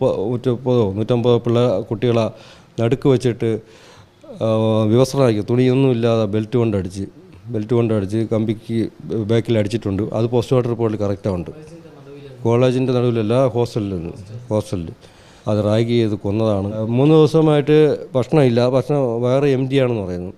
മുപ്പത് നൂറ്റമ്പതോ പിള്ളേർ കുട്ടികളെ നടുക്ക് വെച്ചിട്ട് വിവസ്ത്രമാക്കി തുണിയൊന്നുമില്ലാതെ ബെൽറ്റ് കൊണ്ടടിച്ച് ബെൽറ്റ് കൊണ്ടടിച്ച് കമ്പിക്ക് ബാക്കിൽ അടിച്ചിട്ടുണ്ട്. അത് പോസ്റ്റ് മോർട്ടം റിപ്പോർട്ടിൽ കറക്റ്റാണ് കോളേജിന്റെ നടുവിലല്ല ഹോസ്റ്റലിൽ ഹോസ്റ്റലിൽ. അത് റാഗ് ചെയ്ത് കൊന്നതാണ്. മൂന്ന് ദിവസമായിട്ട് ഭക്ഷണമില്ല. ഭക്ഷണം വേറെ എം ഡി ആണെന്ന് പറയുന്നു.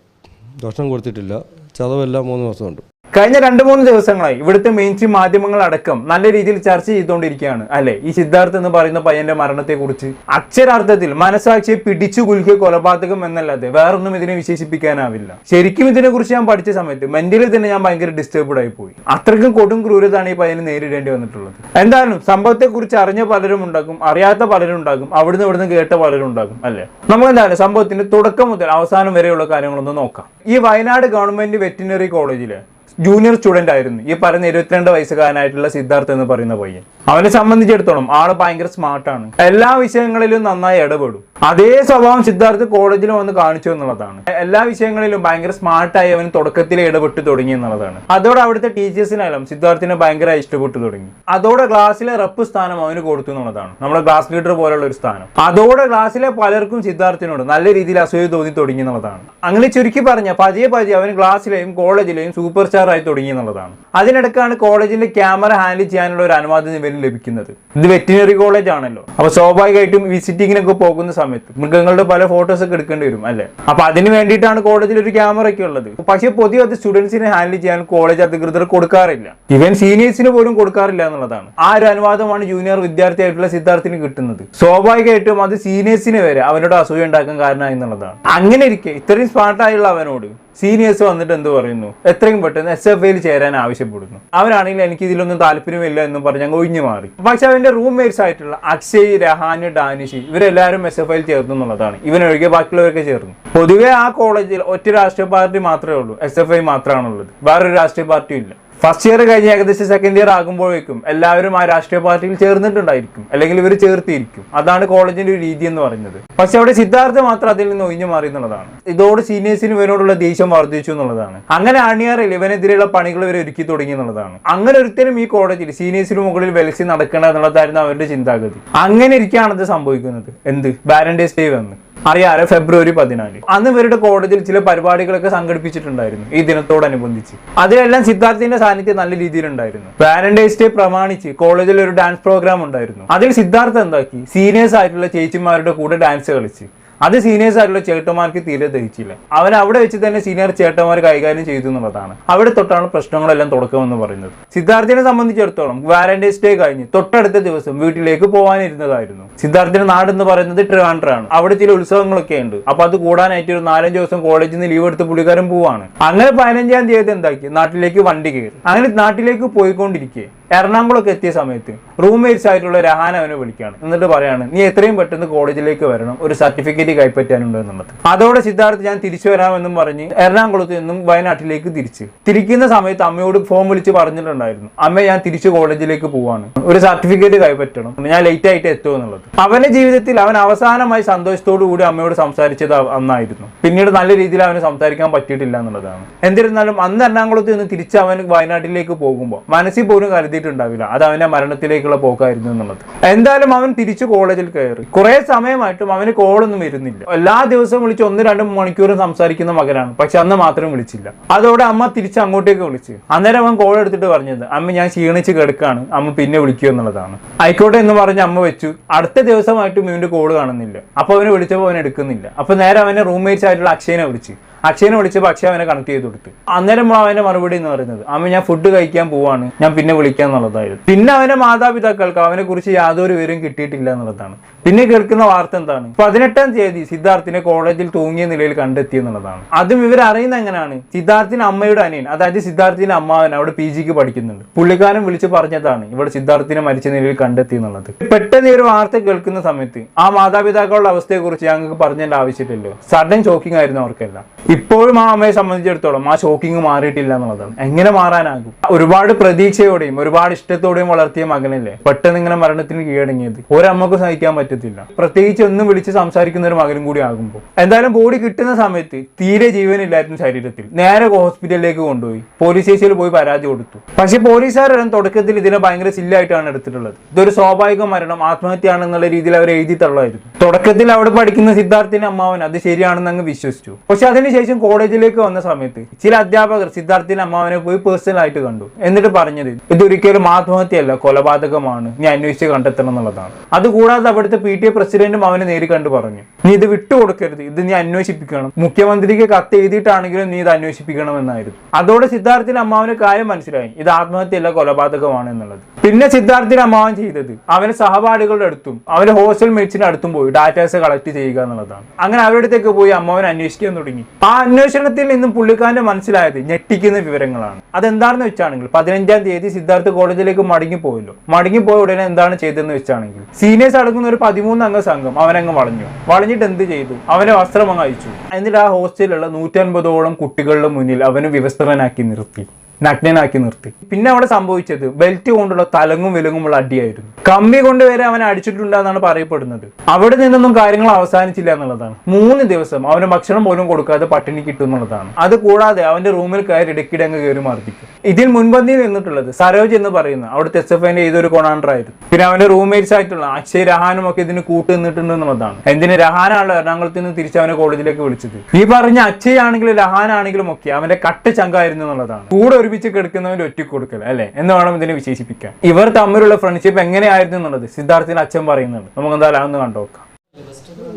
ഭക്ഷണം കൊടുത്തിട്ടില്ല. ചതവെല്ലാം മൂന്ന് ദിവസമുണ്ട്. കഴിഞ്ഞ രണ്ട് മൂന്ന് ദിവസങ്ങളായി ഇവിടുത്തെ മെയിൻ സ്ട്രീം മാധ്യമങ്ങൾ അടക്കം നല്ല രീതിയിൽ ചർച്ച ചെയ്തുകൊണ്ടിരിക്കുകയാണ് അല്ലെ? ഈ സിദ്ധാർത്ഥ് എന്ന് പറയുന്ന പയ്യന്റെ മരണത്തെ കുറിച്ച് അക്ഷരാർത്ഥത്തിൽ മനസാക്ഷിയെ പിടിച്ചു കുലുക്കിയ കൊലപാതകം എന്നല്ലാതെ വേറൊന്നും ഇതിനെ വിശേഷിപ്പിക്കാനാവില്ല. ശരിക്കും ഇതിനെ കുറിച്ച് ഞാൻ പഠിച്ച സമയത്ത് മെന്റലി തന്നെ ഞാൻ ഭയങ്കര ഡിസ്റ്റർബ്ഡ് ആയി പോയി. അത്രയ്ക്കും കൊടും ക്രൂരതാണ് ഈ പയ്യനെ നേരിടേണ്ടി വന്നിട്ടുള്ളത്. എന്തായാലും സംഭവത്തെ കുറിച്ച് അറിഞ്ഞ പലരും ഉണ്ടാകും അറിയാത്ത പലരും ഉണ്ടാകും അവിടുന്ന് ഇവിടുന്ന് കേട്ട പലരും ഉണ്ടാകും അല്ലെ? നമുക്ക് എന്തായാലും സംഭവത്തിന്റെ തുടക്കം മുതൽ അവസാനം വരെയുള്ള കാര്യങ്ങളൊന്നും നോക്കാം. ഈ വയനാട് ഗവൺമെന്റ് വെറ്റിനറി കോളേജിലെ ജൂനിയർ സ്റ്റുഡന്റ് ആയിരുന്നു. ഈ പറഞ്ഞ ഇരുപത്തിരണ്ട് വയസ്സുകാരനായിട്ടുള്ള സിദ്ധാർത്ഥ് എന്ന് പറയുന്ന പയ്യൻ. അവനെ സംബന്ധിച്ചിടത്തോളം ആൾ ഭയങ്കര സ്മാർട്ടാണ് എല്ലാ വിഷയങ്ങളിലും നന്നായി ഇടപെടും. അതേ സ്വഭാവം സിദ്ധാർത്ഥ് കോളേജിൽ വന്ന് കാണിച്ചു എന്നുള്ളതാണ്. എല്ലാ വിഷയങ്ങളിലും ഭയങ്കര സ്മാർട്ടായി അവൻ തുടക്കത്തിൽ ഇടപെട്ട് തുടങ്ങി എന്നുള്ളതാണ്. അതോടെ അവിടുത്തെ ടീച്ചേഴ്സിനായാലും സിദ്ധാർത്ഥിനെ ഭയങ്കര ഇഷ്ടപ്പെട്ടു തുടങ്ങി. അതോടെ ക്ലാസ്സിലെ റപ്പ് സ്ഥാനം അവന് കൊടുത്തു എന്നുള്ളതാണ്. നമ്മുടെ ക്ലാസ് ലീഡർ പോലുള്ള ഒരു സ്ഥാനം. അതോടെ ക്ലാസ്സിലെ പലർക്കും സിദ്ധാർത്ഥിനോട് നല്ല രീതിയിൽ അസൂയ തോന്നി തുടങ്ങി എന്നുള്ളതാണ്. അങ്ങനെ ചുരുക്കി പറഞ്ഞ പതിയെ പതിയെ അവൻ ക്ലാസ്സിലെയും കോളേജിലെയും സൂപ്പർ സ്റ്റാർ ആയി തുടങ്ങി എന്നുള്ളതാണ്. അതിനിടക്കാണ് കോളേജിന്റെ ക്യാമറ ഹാൻഡിൽ ചെയ്യാനുള്ള ഒരു അനുവാദം ലഭിക്കുന്നത്. ഇത് വെറ്റിനറി കോളേജ് ആണല്ലോ. അപ്പൊ സ്വാഭാവികമായിട്ടും വിസിറ്റിങ്ങിനൊക്കെ പോകുന്ന സമയത്ത് മൃഗങ്ങളുടെ പല ഫോട്ടോസ് ഒക്കെ എടുക്കേണ്ടി വരും അല്ലെ? അപ്പൊ അതിന് വേണ്ടിയിട്ടാണ് കോളേജിൽ ഒരു ക്യാമറയൊക്കെ ഉള്ളത്. പക്ഷേ പൊതുവെ അത് സ്റ്റുഡൻസിനെ ഹാൻഡിൽ ചെയ്യാൻ കോളേജ് അധികൃതർ കൊടുക്കാറില്ല. ഇവൻ സീനിയേഴ്സിന് പോലും കൊടുക്കാറില്ല എന്നുള്ളതാണ്. ആ ഒരു അനുവാദമാണ് ജൂനിയർ വിദ്യാർത്ഥിയായിട്ടുള്ള സിദ്ധാർത്ഥിന് കിട്ടുന്നത്. സ്വാഭാവികമായിട്ടും അത് സീനിയേഴ്സിന് വരെ അവനോട് അസൂയ ഉണ്ടാക്കാൻ കാരണമായി എന്നുള്ളതാണ്. അങ്ങനെ ഇരിക്കെ ഇത്രയും സ്മാർട്ടായുള്ള അവനോട് സീനിയേഴ്സ് വന്നിട്ട് എന്ത് പറയുന്നു? എത്രയും പെട്ടെന്ന് എസ് എഫ് ഐയിൽ ചേരാൻ ആവശ്യപ്പെടുന്നു. അവരാണെങ്കിൽ എനിക്ക് ഇതിലൊന്നും താല്പര്യമില്ല എന്ന് പറഞ്ഞ് അങ്ങ് ഒഴിഞ്ഞു മാറി. പക്ഷെ അവന്റെ റൂംമേറ്റ്സ് ആയിട്ടുള്ള അക്ഷയ് രഹാന് ഡാനിഷി ഇവരെല്ലാവരും എസ് എഫ് ഐയിൽ ചേർന്നു എന്നുള്ളതാണ്. ഇവനൊഴികെ ബാക്കിയുള്ളവരൊക്കെ ചേർന്നു. പൊതുവെ ആ കോളേജിൽ ഒറ്റ രാഷ്ട്രീയ പാർട്ടി മാത്രമേ ഉള്ളൂ. എസ് എഫ് ഐ മാത്രമാണുള്ളത്. വേറൊരു രാഷ്ട്രീയ പാർട്ടിയും ഇല്ല. ഫസ്റ്റ് ഇയർ കഴിഞ്ഞ് ഏകദേശം സെക്കൻഡ് ഇയർ ആകുമ്പോഴേക്കും എല്ലാവരും ആ രാഷ്ട്രീയ പാർട്ടിയിൽ ചേർന്നിട്ടുണ്ടായിരിക്കും. അല്ലെങ്കിൽ ഇവർ ചേർത്തിയിരിക്കും. അതാണ് കോളേജിന്റെ ഒരു രീതി എന്ന് പറയുന്നത്. പക്ഷെ അവിടെ സിദ്ധാർത്ഥ മാത്രം അതിൽ നിന്ന് ഒഴിഞ്ഞു മാറി എന്നുള്ളതാണ്. ഇതോട് സീനിയേഴ്സിന് ഇവരോടുള്ള ദേഷ്യം വർദ്ധിച്ചു എന്നുള്ളതാണ്. അങ്ങനെ അണിയറിൽ ഇവനെതിരെയുള്ള പണികൾ ഇവർ ഒരുക്കി തുടങ്ങി എന്നുള്ളതാണ്. അങ്ങനെ ഒരുത്തരും ഈ കോളേജിൽ സീനിയേഴ്സിന് മുകളിൽ വെലസി നടക്കണം എന്നുള്ളതായിരുന്നു അവരുടെ ചിന്താഗതി. അങ്ങനെ ഇരിക്കുകയാണ് ഇത് സംഭവിക്കുന്നത്. എന്ത്? ബാരൻഡേസ് ഡേ വന്ന്. അറിയാലോ ഫെബ്രുവരി പതിനാല്. അന്ന് ഇവരുടെ കോടതിയിൽ ചില പരിപാടികളൊക്കെ സംഘടിപ്പിച്ചിട്ടുണ്ടായിരുന്നു ഈ ദിനത്തോടനുബന്ധിച്ച്. അതിലെല്ലാം സിദ്ധാർത്ഥിന്റെ സാന്നിധ്യം നല്ല രീതിയിലുണ്ടായിരുന്നു. വാലന്റൈൻസ് ഡേ പ്രമാണിച്ച് കോളേജിൽ ഒരു ഡാൻസ് പ്രോഗ്രാം ഉണ്ടായിരുന്നു. അതിൽ സിദ്ധാർത്ഥ എന്താക്കി? സീനിയേഴ്സ് ആയിട്ടുള്ള ചേച്ചിമാരുടെ കൂടെ ഡാൻസ് കളിച്ച്. അത് സീനിയേഴ്സ് ആയിട്ടുള്ള ചേട്ടന്മാർക്ക് തീരെ ദഹിച്ചില്ല. അവൻ അവിടെ വെച്ച് തന്നെ സീനിയർ ചേട്ടന്മാർ കൈകാര്യം ചെയ്തു എന്നുള്ളതാണ്. അവിടെ തൊട്ടാണ് പ്രശ്നങ്ങളെല്ലാം തുടക്കമെന്ന് പറയുന്നത്. സിദ്ധാർത്ഥിനെ സംബന്ധിച്ചിടത്തോളം വാലന്റൈൻസ് ഡേ കഴിഞ്ഞ് തൊട്ടടുത്ത ദിവസം വീട്ടിലേക്ക് പോകാനിരുന്നതായിരുന്നു. സിദ്ധാർത്ഥിന്റെ നാട് എന്ന് പറയുന്നത് ട്രിവാൻഡ്രാണ്. അവിടെ ചില ഉത്സവങ്ങളൊക്കെ ഉണ്ട്. അപ്പൊ അത് കൂടാനായിട്ട് ഒരു നാലഞ്ച് ദിവസം കോളേജിൽ നിന്ന് ലീവ് എടുത്ത് പുള്ളിക്കാരൻ പോവാണ്. അങ്ങനെ പതിനഞ്ചാം തീയതി എന്താക്കി? നാട്ടിലേക്ക് വണ്ടി കയറി. അങ്ങനെ നാട്ടിലേക്ക് പോയിക്കൊണ്ടിരിക്കെ. എറണാകുളമൊക്കെ എത്തിയ സമയത്ത് റൂംമേറ്റ്സ് ആയിട്ടുള്ള രഹാൻ അവനെ വിളിക്കുകയാണ്. എന്നിട്ട് പറയാണ് നീ എത്രയും പെട്ടെന്ന് കോളേജിലേക്ക് വരണം. ഒരു സർട്ടിഫിക്കറ്റ് കൈപ്പറ്റാനുണ്ട് എന്നുള്ളത്. അതോടെ സിദ്ധാർത്ഥ് ഞാൻ തിരിച്ചു വരാമെന്നും പറഞ്ഞ് എറണാകുളത്ത് നിന്നും വയനാട്ടിലേക്ക് തിരിച്ച്. തിരിക്കുന്ന സമയത്ത് അമ്മയോട് ഫോൺ വിളിച്ച് പറഞ്ഞിട്ടുണ്ടായിരുന്നു അമ്മ ഞാൻ തിരിച്ചു കോളേജിലേക്ക് പോവാണ്. ഒരു സർട്ടിഫിക്കറ്റ് കൈപ്പറ്റണം. ഞാൻ ലേറ്റ് ആയിട്ട് എത്തുമോ എന്നുള്ളത്. അവന്റെ ജീവിതത്തിൽ അവൻ അവസാനമായി സന്തോഷത്തോടു കൂടി അമ്മയോട് സംസാരിച്ചത് അന്നായിരുന്നു. പിന്നീട് നല്ല രീതിയിൽ അവന് സംസാരിക്കാൻ പറ്റിയിട്ടില്ല എന്നുള്ളതാണ്. എന്നിരുന്നാലും അന്ന് എറണാകുളത്ത് നിന്ന് തിരിച്ച് അവൻ വയനാട്ടിലേക്ക് പോകുമ്പോൾ മനസ്സിൽ പോലും കരുതിയിട്ടുണ്ടാവില്ല അത് അവന്റെ മരണത്തിലേക്കുള്ള പോക്കായിരുന്നു എന്നുള്ളത്. എന്തായാലും അവൻ തിരിച്ചു കോളേജിൽ കയറി. കുറെ സമയമായിട്ടും അവന് കോളൊന്നും വരുന്നില്ല. എല്ലാ ദിവസവും വിളിച്ച് ഒന്ന് രണ്ട് മണിക്കൂറും സംസാരിക്കുന്ന മകനാണ്. പക്ഷെ അന്ന് മാത്രം വിളിച്ചില്ല. അതോടെ അമ്മ തിരിച്ച് അങ്ങോട്ടേക്ക് വിളിച്ച്. അന്നേരം അവൻ കോൾ എടുത്തിട്ട് പറഞ്ഞത് അമ്മ ഞാൻ ക്ഷീണിച്ച് കിടക്കുകയാണ് അമ്മ പിന്നെ വിളിക്കൂ എന്നുള്ളതാണ്. ആയിക്കോട്ടെ എന്ന് പറഞ്ഞ് അമ്മ വെച്ചു. അടുത്ത ദിവസമായിട്ടും ഇവന്റെ കോൾ കാണുന്നില്ല. അപ്പൊ അവനെ വിളിച്ചപ്പോൾ അവൻ എടുക്കുന്നില്ല. അപ്പൊ നേരെ അവനെ റൂംമേറ്റ്സ് ആയിട്ടുള്ള അക്ഷയനെ വിളിച്ച്. അക്ഷയനെ വിളിച്ചപ്പോൾ അക്ഷയ അവനെ കണക്ട് ചെയ്ത് കൊടുത്തു. അന്നേരം അവന്റെ മറുപടി എന്ന് പറയുന്നത് അവൻ ഞാൻ ഫുഡ് കഴിക്കാൻ പോവാണ്. ഞാൻ പിന്നെ വിളിക്കാം എന്നുള്ളതായിരുന്നു പിന്നെ അവന്റെ മാതാപിതാക്കൾക്ക് അവനെ കുറിച്ച് യാതൊരു വിവരം കിട്ടിയിട്ടില്ല എന്നുള്ളതാണ്. പിന്നെ കേൾക്കുന്ന വാർത്ത എന്താണ്? പതിനെട്ടാം തീയതി സിദ്ധാർത്ഥിനെ കോളേജിൽ തൂങ്ങിയ നിലയിൽ കണ്ടെത്തി എന്നുള്ളതാണ്. അതും ഇവർ അറിയുന്ന എങ്ങനെയാണ്? സിദ്ധാർത്ഥിന്റെ അമ്മയുടെ അനിയൻ അതായത് സിദ്ധാർത്ഥിന്റെ അമ്മാവൻ അവിടെ പി ജിക്ക് പഠിക്കുന്നുണ്ട്. പുള്ളിക്കാരൻ വിളിച്ചു പറഞ്ഞതാണ് ഇവിടെ സിദ്ധാർത്ഥിനെ മരിച്ച നിലയിൽ കണ്ടെത്തി എന്നുള്ളത്. പെട്ടെന്ന് ഒരു വാർത്ത കേൾക്കുന്ന സമയത്ത് ആ മാതാപിതാക്കളുടെ അവസ്ഥയെ കുറിച്ച് ഞങ്ങൾക്ക് പറഞ്ഞതിന്റെ ആവശ്യമില്ലല്ലോ. സഡൻ ഷോക്കിംഗ് ആയിരുന്നു അവർക്കെല്ലാം. ഇപ്പോഴും ആ അമ്മയെ സംബന്ധിച്ചിടത്തോളം ആ ഷോക്കിംഗ് മാറിയിട്ടില്ല എന്നുള്ളതാണ്. എങ്ങനെ മാറാനാകും? ഒരുപാട് പ്രതീക്ഷയോടെയും ഒരുപാട് ഇഷ്ടത്തോടെയും വളർത്തിയ മകനല്ലേ പെട്ടെന്ന് ഇങ്ങനെ മരണത്തിന് കീഴടങ്ങിയത്. ഒരമ്മക്ക് സഹിക്കാൻ പറ്റത്തില്ല. പ്രത്യേകിച്ച് ഒന്നും വിളിച്ച് സംസാരിക്കുന്ന ഒരു മകനും കൂടി ആകുമ്പോൾ. എന്തായാലും ബോഡി കിട്ടുന്ന സമയത്ത് തീരെ ജീവനില്ലായിരുന്നു ശരീരത്തിൽ. നേരെ ഹോസ്പിറ്റലിലേക്ക് കൊണ്ടുപോയി. പോലീസ് സ്റ്റേഷനിൽ പോയി പരാതി കൊടുത്തു. പക്ഷെ പോലീസുകാരെല്ലാം തുടക്കത്തിൽ ഇതിനെ ഭയങ്കര സില്ലായിട്ടാണ് എടുത്തിട്ടുള്ളത്. ഇതൊരു സ്വാഭാവിക മരണം ആത്മഹത്യയാണെന്നുള്ള രീതിയിൽ അവർ എഴുതി തള്ളായിരുന്നു തുടക്കത്തിൽ അവിടെ പഠിക്കുന്ന സിദ്ധാർത്ഥിന്റെ അമ്മാവൻ അത് ശരിയാണെന്ന് അങ്ങ് വിശ്വസിച്ചു. പക്ഷെ അതിനുശേഷം കോളേജിലേക്ക് വന്ന സമയത്ത് ചില അധ്യാപകർ സിദ്ധാർത്ഥിന്റെ അമ്മാവനെ പോയി പേഴ്സണൽ ആയിട്ട് കണ്ടു. എന്നിട്ട് പറഞ്ഞത് ഇതൊരിക്കലും ആത്മഹത്യയല്ല കൊലപാതകമാണ്. ഞാൻ അന്വേഷിച്ച് കണ്ടെത്തണം എന്നുള്ളതാണ്. അതുകൂടാതെ അവിടുത്തെ പി ടി എ പ്രസിഡന്റും അവനെ നേരി കണ്ടു പറഞ്ഞു. നീ ഇത് വിട്ടുകൊടുക്കരുത്. ഇത് നീ അന്വേഷിപ്പിക്കണം. മുഖ്യമന്ത്രിക്ക് കത്ത് എഴുതിയിട്ടാണെങ്കിലും നീ ഇത് അന്വേഷിപ്പിക്കണം എന്നായിരുന്നു അതോടെ സിദ്ധാർത്ഥിന്റെ അമ്മാവന് കാര്യം മനസ്സിലായി. ഇത് ആത്മഹത്യയല്ല കൊലപാതകമാണ് എന്നുള്ളത് പിന്നെ സിദ്ധാർത്ഥിന്റെ അമ്മാവൻ ചെയ്തത് അവന് സഹപാഠികളുടെ അടുത്തും അവന്റെ ഹോസ്റ്റൽ മേറ്റ്സിന്റെ അടുത്തും പോയി ഡാറ്റാസ് കളക്ട് ചെയ്യുക എന്നുള്ളതാണ്. അങ്ങനെ അവരുടെ അടുത്തേക്ക് പോയി അമ്മാവൻ അന്വേഷിക്കാൻ തുടങ്ങി. ആ അന്വേഷണത്തിൽ നിന്നും പുള്ളിക്കാരന്റെ മനസ്സിലായത് ഞെട്ടിക്കുന്ന വിവരങ്ങളാണ്. അതെന്താണെന്ന് വെച്ചാണെങ്കിൽ പതിനഞ്ചാം തീയതി സിദ്ധാർത്ഥ് കോളേജിലേക്ക് മടങ്ങി പോയല്ലോ മടങ്ങി പോയ ഉടനെ എന്താണ് ചെയ്തതെന്ന് വെച്ചാണെങ്കിൽ സീനിയേഴ്സ് അടങ്ങുന്ന ഒരു പതിമൂന്ന് അംഗ സംഘം അവനങ്ങ് വളഞ്ഞു. വളഞ്ഞിട്ട് എന്ത് ചെയ്തു? അവനെ വസ്ത്രം അങ്ങ് അയച്ചു എന്നിട്ട് ആ ഹോസ്റ്റലിലുള്ള നൂറ്റൻപതോളം കുട്ടികളുടെ മുന്നിൽ അവന് വിവസ്ത്രനാക്കി നിർത്തി. നഗ്നനാക്കി നിർത്തി. പിന്നെ അവിടെ സംഭവിച്ചത് ബെൽറ്റ് കൊണ്ടുള്ള തലങ്ങും വിലങ്ങുമുള്ള അടിയായിരുന്നു. കമ്പി കൊണ്ടുവരെ അവൻ അടിച്ചിട്ടുണ്ടെന്നാണ് പറയപ്പെടുന്നത്. അവിടെ നിന്നൊന്നും കാര്യങ്ങൾ അവസാനിച്ചില്ല എന്നുള്ളതാണ്. മൂന്ന് ദിവസം അവന് ഭക്ഷണം പോലും കൊടുക്കാതെ പട്ടിണി കിട്ടും എന്നുള്ളതാണ്. അത് കൂടാതെ അവന്റെ റൂമിൽ കയറി ഇടയ്ക്കിടെ അങ്ങ് കയറി മർദ്ദിക്കും. ഇതിൽ മുൻപന്തിയിൽ നിന്നിട്ടുള്ളത് സരോജ് എന്ന് പറയുന്ന അവിടുത്തെ എസ് എഫ് ഐന്റെ ഏതൊരു കൊണാണ്ടർ ആയിരുന്നു പിന്നെ അവന്റെ റൂംമേറ്റ്സ് ആയിട്ടുള്ള അക്ഷയ് രഹാനും ഒക്കെ ഇതിന് കൂട്ട് നിന്നിട്ടുണ്ട് എന്നുള്ളതാണ്. എന്തിന് രഹാനാണല്ലോ എറണാകുളത്ത് നിന്ന് തിരിച്ച് അവനെ കോളേജിലേക്ക് വിളിച്ചത്. ഈ പറഞ്ഞ ആണെങ്കിലും രഹാൻ ഒക്കെ അവന്റെ കട്ട് ചങ്കായിരുന്നു എന്നുള്ളതാണ്. കൂടെ ഒരുമിച്ച് കിടക്കുന്നവർ ഒറ്റ കൊടുക്കൽ എന്ന് വേണം ഇതിനെ വിശേഷിപ്പിക്കാൻ? ഇവർ തമ്മിലുള്ള ഫ്രണ്ട്ഷിപ്പ് എങ്ങനെയായിരുന്നു എന്നുള്ളത് സിദ്ധാർത്ഥിന്റെ അച്ഛൻ പറയുന്നുണ്ട്. നമുക്ക് എന്തായാലും അതൊന്ന് കണ്ടുനോക്കാം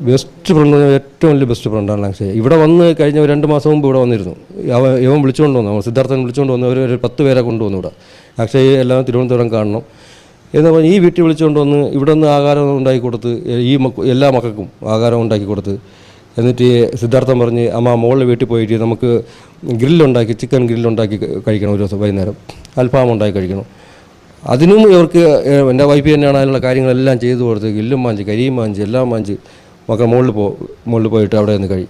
ബെസ്റ്റ് ഫ്രണ്ട് ഏറ്റവും വലിയ ബെസ്റ്റ് ഫ്രണ്ടാണ് അക്ഷയ് ഇവിടെ വന്ന് കഴിഞ്ഞ രണ്ട് മാസം മുമ്പ് ഇവിടെ വന്നിരുന്നു. ഇവൻ വിളിച്ചുകൊണ്ട് വന്നു. സിദ്ധാർത്ഥൻ വിളിച്ചുകൊണ്ട് വന്നു. ഒരു പത്ത് പേരെ കൊണ്ടുവന്നു ഇവിടെ. അക്ഷയ് എല്ലാം തിരുവനന്തപുരം കാണണം. എന്ന് പറഞ്ഞാൽ ഈ വീട്ടിൽ വിളിച്ചുകൊണ്ട് വന്ന് ഇവിടെ നിന്ന് ആഹാരം ഉണ്ടാക്കി കൊടുത്ത് ഈ എല്ലാ മക്കൾക്കും ആഹാരം ഉണ്ടാക്കി കൊടുത്ത് എന്നിട്ട് സിദ്ധാർത്ഥം പറഞ്ഞ് അമ്മ മോളിൽ വീട്ടിൽ പോയിട്ട് നമുക്ക് ഗ്രില്ലുണ്ടാക്കി ചിക്കൻ ഗ്രില്ലുണ്ടാക്കി കഴിക്കണം ഒരു ദിവസം വൈകുന്നേരം. അൽഫാം ഉണ്ടാക്കി കഴിക്കണം. അതിനും ഇവർക്ക് എന്റെ വൈഫ് തന്നെയാണ് അതിനുള്ള കാര്യങ്ങളെല്ലാം ചെയ്തു കൊടുത്ത് ഗില്ലും മാഞ്ച് കരിയും മാഞ്ച് എല്ലാം മാഞ്ച് മക്കൾ മുകളിൽ പോ മുകളിൽ പോയിട്ട് അവിടെ നിന്ന് കഴി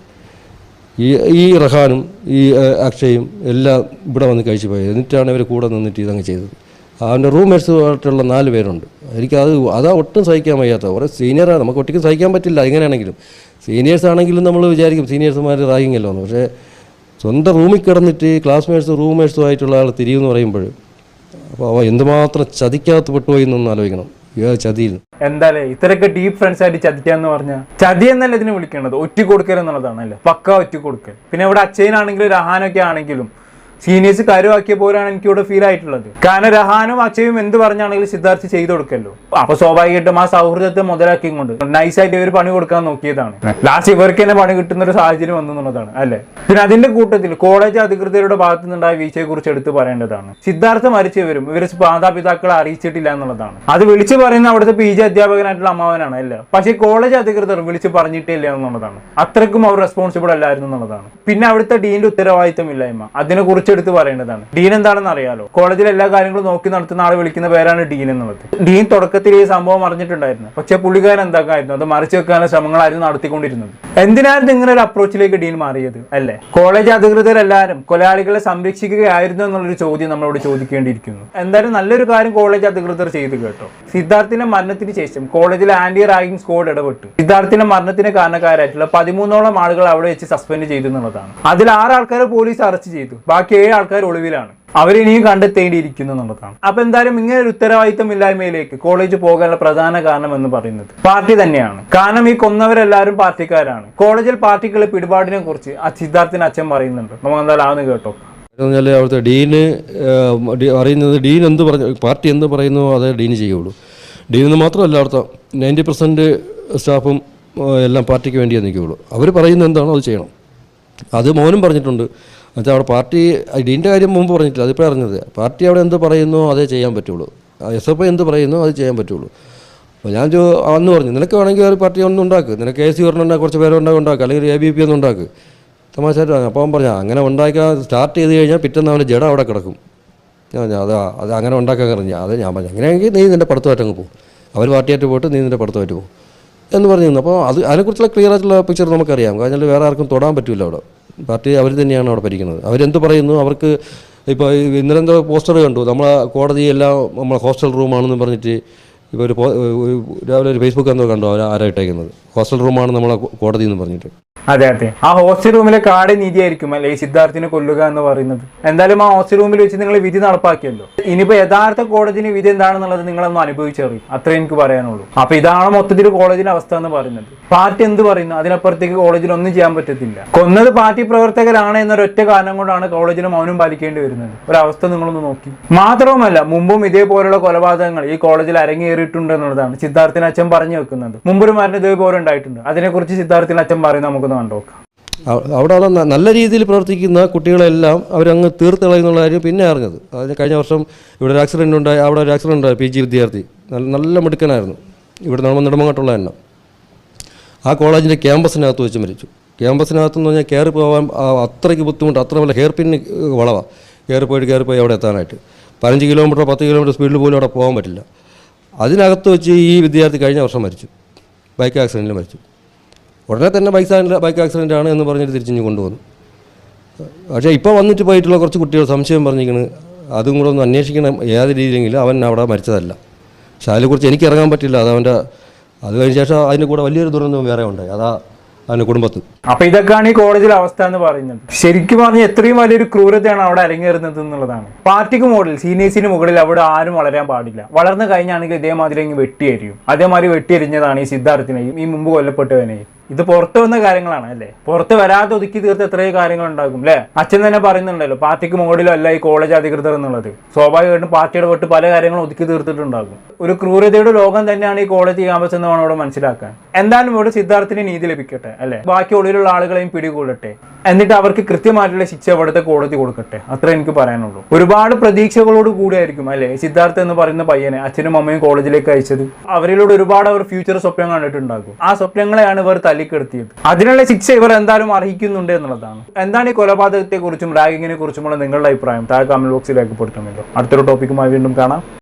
ഈ ഈ റഹാനും ഈ അക്ഷയും എല്ലാം ഇവിടെ വന്ന് കഴിച്ചു പോയത് എന്നിട്ടാണ് ഇവർ കൂടെ നിന്നിട്ട് ഇതങ്ങ് ചെയ്തത്. അവന്റെ റൂംമേറ്റ്സുമായിട്ടുള്ള നാല് പേരുണ്ട്. എനിക്കത് അത് ഒട്ടും സഹിക്കാൻ വയ്യാത്ത കുറേ സീനിയറാണ് നമുക്ക് ഒറ്റയ്ക്ക് സഹിക്കാൻ പറ്റില്ല എങ്ങനെയാണെങ്കിലും സീനിയേഴ്സ് ആണെങ്കിലും നമ്മൾ വിചാരിക്കും സീനിയേഴ്സുമാർ റാഗിങ്ങല്ലോ എന്ന് പക്ഷേ സ്വന്തം റൂമിൽ കിടന്നിട്ട് ക്ലാസ്മേറ്റ്സും റൂംമേറ്റ്സും ആയിട്ടുള്ള ആൾ തിരിയുമെന്ന് പറയുമ്പോൾ അപ്പോൾ അവ എന്തുമാത്രം ചതിക്കകത്ത് പെട്ടുപോയി എന്നൊന്ന് ആലോചിക്കണം. എന്തായാലേ ഇത്രയൊക്കെ ഡീപ് ഫ്രണ്ട്സ് ആയിട്ട് ചതിക്കാന്ന് പറഞ്ഞാൽ ചതി എന്നല്ല ഇതിന് വിളിക്കേണ്ടത് ഒറ്റ കൊടുക്കൽ എന്നുള്ളതാണ് അല്ലേ പക്ക ഒറ്റ കൊടുക്കൽ പിന്നെ ഇവിടെ അച്ഛനാണെങ്കിലും രഹാനൊക്കെ ആണെങ്കിലും സീനിയേഴ്സ് കാര്യമാക്കിയ പോലാണ് എനിക്ക് ഇവിടെ ഫീൽ ആയിട്ടുള്ളത്. കാരണം രഹാനും അച്ഛയും എന്ത് പറഞ്ഞാണെങ്കിലും സിദ്ധാർത്ഥ് ചെയ്തു കൊടുക്കല്ലോ. അപ്പൊ സ്വാഭാവികമായിട്ടും ആ സൗഹൃദത്തെ മുതലാക്കിയും കൊണ്ട്. നൈസായിട്ട് ഇവർ പണി കൊടുക്കാൻ നോക്കിയതാണ്. ലാസ്റ്റ് ഇവർക്ക് തന്നെ പണി കിട്ടുന്ന ഒരു സാഹചര്യം വന്നു എന്നുള്ളതാണ് അല്ലേ? പിന്നെ അതിന്റെ കൂട്ടത്തിൽ കോളേജ് അധികൃതരുടെ ഭാഗത്തു നിന്നുണ്ടായ വീഴ്ചയെ കുറിച്ച് എടുത്തു പറയേണ്ടതാണ്. സിദ്ധാർത്ഥ മരിച്ചവരും ഇവർ മാതാപിതാക്കളെ അറിയിച്ചിട്ടില്ല എന്നുള്ളതാണ്. അത് വിളിച്ചു പറയുന്ന അവിടുത്തെ പി ജി അധ്യാപകനായിട്ടുള്ള അമ്മാവനാണ് അല്ല? പക്ഷേ കോളേജ് അധികൃതർ വിളിച്ചു പറഞ്ഞിട്ടില്ല എന്നുള്ളതാണ്. അത്രക്കും അവർ റെസ്പോൺസിബിൾ അല്ലായിരുന്നു എന്നുള്ളതാണ്. പിന്നെ അവിടുത്തെ ഡീന്റെ ഉത്തരവാദിത്തമില്ലായ്മ അതിനെ കുറിച്ച് എടുത്ത് പറയേണ്ടതാണ്. ഡീൻ എന്താണെന്ന് അറിയാലോ? കോളേജിൽ എല്ലാ കാര്യങ്ങളും നോക്കി നടത്തുന്ന ആളെ വിളിക്കുന്ന പേരാണ് ഡീൻ എന്നുള്ളത്. ഡീൻ തുടക്കത്തിൽ ഈ സംഭവം അറിഞ്ഞിട്ടുണ്ടായിരുന്നു. പക്ഷേ പുള്ളിക്കാരൻ എന്താക്കായിരുന്നു? അത് മറിച്ചു വെക്കാനുള്ള ശ്രമങ്ങളായിരുന്നു നടത്തിക്കൊണ്ടിരുന്നത്. എന്തിനായിരുന്നു ഇങ്ങനെ ഒരു അപ്രോച്ചിലേക്ക് ഡീൻ മാറിയത് അല്ലേ? കോളേജ് അധികൃതരെല്ലാവരും കൊലയാളികളെ സംരക്ഷിക്കുകയായിരുന്നു എന്നുള്ളൊരു ചോദ്യം നമ്മളോട് ചോദിക്കേണ്ടിയിരിക്കുന്നു. എന്തായാലും നല്ലൊരു കാര്യം കോളേജ് അധികൃതർ ചെയ്തു കേട്ടോ. സിദ്ധാർത്ഥിന്റെ മരണത്തിന് ശേഷം കോളേജിലെ ആന്റി റാഗിംഗ് സ്ക്വാഡ് ഇടപെട്ടു. സിദ്ധാർത്ഥിന്റെ മരണത്തിന് കാരണക്കാരായിട്ടുള്ള പതിമൂന്നോളം ആളുകൾ അവിടെ വെച്ച് സസ്പെൻഡ് ചെയ്തു എന്നുള്ളതാണ്. അതിൽ ആറ് ആൾക്കാരെ പോലീസ് അറസ്റ്റ് ചെയ്തു. ബാക്കി ഏഴ് ആൾക്കാർ ഒളിവിലാണ്. അവരിനിയും കണ്ടെത്തേണ്ടിയിരിക്കുന്നു എന്നുള്ളതാണ്. അപ്പൊ എന്തായാലും ഇങ്ങനെ ഒരു ഉത്തരവാദിത്തം ഇല്ലായ്മയിലേക്ക് കോളേജ് പോകാനുള്ള പ്രധാന കാരണം എന്ന് പറയുന്നത് പാർട്ടി തന്നെയാണ്. കാരണം ഈ കൊന്നവരെല്ലാവരും പാർട്ടിക്കാരാണ്. കോളേജിൽ പാർട്ടിക്കുള്ള പിടിപാടിനെ കുറിച്ച് സിദ്ധാർത്ഥിന് അച്ഛൻ പറയുന്നുണ്ട്. നമുക്ക് എന്തായാലും ആന്ന് കേട്ടോ അവിടുത്തെ ഡീന് അറിയുന്നത് ഡീൻ എന്ത് പറഞ്ഞു പാർട്ടി എന്ത് പറയുന്നു അതേ ഡീന് ചെയ്യുള്ളൂ. ഡീൻ എന്ന് മാത്രമല്ല അവിടുത്തെ നയന്റി പെർസെന്റ് സ്റ്റാഫും എല്ലാം പാർട്ടിക്ക് വേണ്ടിയേ നിൽക്കുകയുള്ളൂ. അവർ പറയുന്നത് എന്താണോ അത് ചെയ്യണം. അത് മോനും പറഞ്ഞിട്ടുണ്ട്. എന്നുവെച്ചാൽ അവിടെ പാർട്ടി ഡീന്റെ കാര്യം മുമ്പ് പറഞ്ഞിട്ടില്ല അതിപ്പോൾ അറിഞ്ഞത്. പാർട്ടി അവിടെ എന്ത് പറയുന്നു അതേ ചെയ്യാൻ പറ്റുള്ളൂ. എസ് എഫ് ഐ എന്ത് പറയുന്നു അത് ചെയ്യാൻ പറ്റുള്ളൂ. അപ്പോൾ ഞാൻ അന്ന് പറഞ്ഞു നിനക്ക് വേണമെങ്കിൽ ഒരു പാർട്ടി ഒന്നും ഉണ്ടാക്ക്. നിനക്ക് എ സി ഒരെണ്ണം കുറച്ച് പേരെ ഉണ്ടാക്കി ഉണ്ടാക്കുക അല്ലെങ്കിൽ എ ബി പി ഒന്നും ഉണ്ടാക്ക്. തമാശയായിട്ട് പറഞ്ഞു. അപ്പോൾ പറഞ്ഞാൽ പറഞ്ഞു അങ്ങനെ ഉണ്ടാക്കാൻ സ്റ്റാർട്ട് ചെയ്ത് കഴിഞ്ഞാൽ പിറ്റേന്ന് അവന്റെ ജഡ അവിടെ കിടക്കും. ഞാൻ പറഞ്ഞു, അതാ അത് അങ്ങനെ ഉണ്ടാക്കാൻ പറഞ്ഞു അത് ഞാൻ പറഞ്ഞു അങ്ങനെയാണെങ്കിൽ നീ നിന്റെ പഠിത്തമായിട്ട് അങ്ങ് പോകും അവർ പാർട്ടിയായിട്ട് പോയിട്ട് നീ നിന്റെ പടത്തുമായിട്ട് പോകും എന്ന് പറഞ്ഞു അപ്പോൾ അത് അതിനെക്കുറിച്ചുള്ള ക്ലിയർ ആയിട്ടുള്ള പിക്ചർ നമുക്കറിയാം. കാരണം വേറെ ആർക്കും തൊടാൻ പറ്റില്ല അവിടെ. പാർട്ടി അവർ തന്നെയാണ് അവിടെ ഭരിക്കുന്നത്. അവരെന്ത് പറയുന്നു? അവർക്ക് ഇപ്പോൾ ഇന്നലെ എന്തോ പോസ്റ്റർ കണ്ടു. നമ്മളെ കോടതിയെല്ലാം നമ്മളെ ഹോസ്റ്റൽ റൂമാണെന്ന് പറഞ്ഞിട്ട് ഇപ്പോൾ ഒരു രാവിലെ ഒരു ഫേസ്ബുക്ക് എന്തോ കണ്ടു അവർ ആരായിട്ടേക്കുന്നത് ഹോസ്റ്റൽ റൂമാണ് നമ്മളെ കോടതി എന്ന് പറഞ്ഞിട്ട്. അതെ അതെ. ആ ഹോസ്റ്റൽ റൂമിലെ കാട് നീതിയായിരിക്കും അല്ലെ? ഈ സിദ്ധാർത്ഥിനെ കൊല്ലുക എന്ന് പറയുന്നത്. എന്തായാലും ആ ഹോസ്റ്റൽ റൂമിൽ വെച്ച് നിങ്ങൾ വിധി നടപ്പാക്കിയല്ലോ. ഇനിയിപ്പോ യഥാർത്ഥ കോടതിന് വിധി എന്താണെന്നുള്ളത് നിങ്ങളൊന്ന് അനുഭവിച്ചറിയും. അത്രേ എനിക്ക് പറയാനുള്ളൂ. അപ്പൊ ഇതാണ് മൊത്തത്തിൽ കോളേജിന്റെ അവസ്ഥ എന്ന് പറയുന്നത്. പാർട്ടി എന്ത് പറയുന്നു? അതിനപ്പുറത്തേക്ക് കോളേജിൽ ഒന്നും ചെയ്യാൻ പറ്റത്തില്ല. കൊന്നത് പാർട്ടി പ്രവർത്തകരാണ് എന്നൊരൊറ്റ കാരണം കൊണ്ടാണ് കോളേജിന് മൗനം പാലിക്കേണ്ടി വരുന്നത്. ഒരവസ്ഥ നിങ്ങളൊന്ന് നോക്കി. മാത്രവുമല്ല മുമ്പും ഇതേപോലുള്ള കൊലപാതകങ്ങൾ ഈ കോളേജിൽ അരങ്ങേറിയിട്ടുണ്ട് എന്നുള്ളതാണ് സിദ്ധാർത്ഥിന് അച്ഛൻ പറഞ്ഞു വെക്കുന്നത്. മുമ്പൊരു മരണം ഇതേപോലെ ഉണ്ടായിട്ടുണ്ട്. അതിനെക്കുറിച്ച് സിദ്ധാർത്ഥിന് അച്ഛൻ പറയുന്നത് നമുക്കൊന്ന് കണ്ടുനോക്കാം അവിടെ നല്ല രീതിയിൽ പ്രവർത്തിക്കുന്ന കുട്ടികളെല്ലാം അവരങ്ങ് തീർത്ത് കളയുന്നുള്ള കാര്യം പിന്നെ അറിഞ്ഞത്. അതിന് കഴിഞ്ഞ വർഷം ഇവിടെ ഒരു ആക്സിഡന്റ് ഉണ്ടായി അവിടെ ഒരു ആക്സിഡന്റ് ഉണ്ടായി പി ജി വിദ്യാർത്ഥി. നല്ല നല്ല മിടുക്കനായിരുന്നു. ഇവിടെ നമ്മൾ നെടുമങ്ങട്ടുള്ള എണ്ണം ആ കോളേജിന്റെ ക്യാമ്പസിനകത്ത് വെച്ച് മരിച്ചു. ക്യാമ്പസിനകത്ത് എന്ന് പറഞ്ഞാൽ കയറി പോകാൻ അത്രയ്ക്ക് ബുദ്ധിമുട്ട് അത്ര വല്ല ഹെയർ പിൻ വളവാണ് കയറി പോയി അവിടെ എത്താനായിട്ട്. പതിനഞ്ച് കിലോമീറ്റർ പത്ത് കിലോമീറ്റർ സ്പീഡിൽ പോലും അവിടെ പോകാൻ പറ്റില്ല. അതിനകത്ത് വെച്ച് ഈ വിദ്യാർത്ഥി കഴിഞ്ഞ വർഷം മരിച്ചു. ബൈക്ക് ആക്സിഡന്റിൽ മരിച്ചു. ഉടനെ തന്നെ ബൈക്ക് ആക്സിഡന്റ് ബൈക്ക് ആക്സിഡന്റ് ആണ് എന്ന് പറഞ്ഞിട്ട് തിരിച്ചിഞ്ഞ് കൊണ്ടുവന്നു. പക്ഷേ ഇപ്പോൾ വന്നിട്ട് പോയിട്ടുള്ള കുറച്ച് കുട്ടികൾ സംശയം പറഞ്ഞിരിക്കുന്നത് അതും കൂടെ ഒന്ന് അന്വേഷിക്കണം. ഏത് രീതിയിലെങ്കിലും അവൻ അവിടെ മരിച്ചതല്ല. പക്ഷെ അതിനെക്കുറിച്ച് എനിക്ക് ഇറങ്ങാൻ പറ്റില്ല. അത് അവന്റെ അത് കഴിഞ്ഞ ശേഷം അതിന്റെ കൂടെ വലിയൊരു ദുരന്തം വേറെ ഉണ്ടായി. അതാ അവന്റെ കുടുംബത്ത്. അപ്പൊ ഇതൊക്കെയാണ് ഈ കോളേജിലെ അവസ്ഥ എന്ന് പറയുന്നത്. ശരിക്കും പറഞ്ഞാൽ എത്രയും വലിയൊരു ക്രൂരതയാണ് അവിടെ അരങ്ങേറുന്നത് എന്നുള്ളതാണ്. പാർട്ടിക്ക് മുകളിൽ സീനിയേഴ്സിന് മുകളിൽ അവിടെ ആരും വളരാൻ പാടില്ല. വളർന്നു കഴിഞ്ഞാണെങ്കിൽ ഇതേമാതിരി വെട്ടിയെരിയും. അതേമാതിരി വെട്ടിയരിഞ്ഞതാണ് ഈ സിദ്ധാർത്ഥിനെയും ഈ മുമ്പ് കൊല്ലപ്പെട്ടവനെയും. ഇത് പുറത്ത് വന്ന കാര്യങ്ങളാണ് അല്ലേ? പുറത്ത് വരാതെ ഒതുക്കി തീർത്ത് എത്രയോ കാര്യങ്ങൾ ഉണ്ടാകും അല്ലേ? അച്ഛൻ തന്നെ പറയുന്നുണ്ടല്ലോ പാർട്ടിക്ക് മുകളിലല്ല ഈ കോളേജ് അധികൃതർ എന്നുള്ളത്. സ്വാഭാവികമായിട്ടും പാർട്ടിയുടെ പെട്ട് പല കാര്യങ്ങളും ഒതുക്കി തീർത്തിട്ടുണ്ടാകും. ഒരു ക്രൂരതയുടെ ലോകം തന്നെയാണ് ഈ കോളേജ് ക്യാമ്പസ് എന്ന് വേണം ഇവിടെ മനസ്സിലാക്കാൻ. എന്തായാലും ഇവിടെ സിദ്ധാർത്ഥിന് നീതി ലഭിക്കട്ടെ അല്ലെ? ബാക്കി ഉള്ളിലുള്ള ആളുകളെയും പിടികൂടട്ടെ. എന്നിട്ട് അവർക്ക് കൃത്യമായിട്ടുള്ള ശിക്ഷ അവിടുത്തെ കോടതി കൊടുക്കട്ടെ. അത്ര എനിക്ക് പറയാനുള്ളൂ. ഒരുപാട് പ്രതീക്ഷകളോട് കൂടിയായിരിക്കും അല്ലെ? സിദ്ധാർത്ഥ എന്ന് പറയുന്ന പയ്യനെ അച്ഛനും അമ്മയും കോളേജിലേക്ക് അയച്ചത്. അവരിലൂടെ ഒരുപാട് അവർ ഫ്യൂച്ചർ സ്വപ്നം കണ്ടിട്ടുണ്ടാകും. ആ സ്വപ്നങ്ങളെയാണ് ഇവർ തല്ലിക്കെടുത്തിയത്. അതിനുള്ള ശിക്ഷ ഇവർ എന്തായാലും അർഹിക്കുന്നുണ്ട് എന്നുള്ളതാണ്. എന്താണ് ഈ കൊലപാതകത്തെ കുറിച്ചും റാഗിങ്ങിനെ കുറിച്ചുമുള്ള നിങ്ങളുടെ അഭിപ്രായം? താഴെ കമന്റ് ബോക്സിൽ രേഖപ്പെടുത്തുമല്ലോ അടുത്തൊരു ടോപ്പിക്കുമായി വീണ്ടും കാണാം.